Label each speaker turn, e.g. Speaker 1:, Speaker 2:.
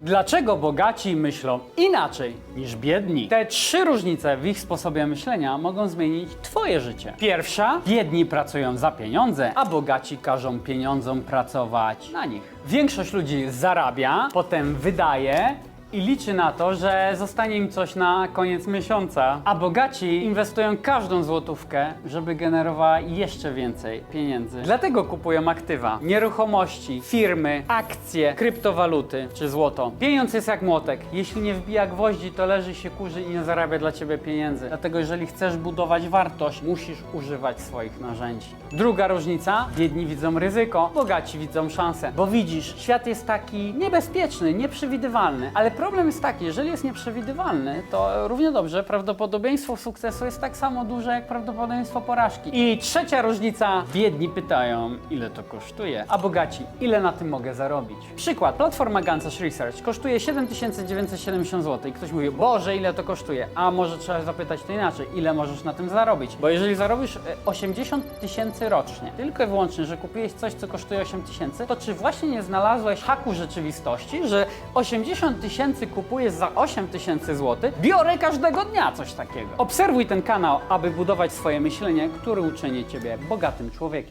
Speaker 1: Dlaczego bogaci myślą inaczej niż biedni? Te trzy różnice w ich sposobie myślenia mogą zmienić Twoje życie. Pierwsza, biedni pracują za pieniądze, a bogaci każą pieniądzom pracować na nich. Większość ludzi zarabia, potem wydaje i liczy na to, że zostanie im coś na koniec miesiąca, a bogaci inwestują każdą złotówkę, żeby generowała jeszcze więcej pieniędzy. Dlatego kupują aktywa, nieruchomości, firmy, akcje, kryptowaluty czy złoto. Pieniądz jest jak młotek. Jeśli nie wbija gwoździ, to leży się kurzy i nie zarabia dla ciebie pieniędzy. Dlatego jeżeli chcesz budować wartość, musisz używać swoich narzędzi. Druga różnica, biedni widzą ryzyko, bogaci widzą szansę. Bo widzisz, świat jest taki niebezpieczny, nieprzewidywalny, ale problem jest taki, jeżeli jest nieprzewidywalny, to równie dobrze prawdopodobieństwo sukcesu jest tak samo duże jak prawdopodobieństwo porażki. I trzecia różnica, biedni pytają, ile to kosztuje, a bogaci, ile na tym mogę zarobić. Przykład, platforma Gansash Research kosztuje 7970 zł i ktoś mówi, Boże, ile to kosztuje? A może trzeba zapytać to inaczej, ile możesz na tym zarobić? Bo jeżeli zarobisz e, 80 tysięcy rocznie, tylko i wyłącznie, że kupiłeś coś, co kosztuje 8 tysięcy, to czy właśnie nie znalazłeś haku rzeczywistości, że 80 tysięcy za 8 tysięcy złotych? Biorę każdego dnia coś takiego. Obserwuj ten kanał, aby budować swoje myślenie, które uczyni Ciebie bogatym człowiekiem.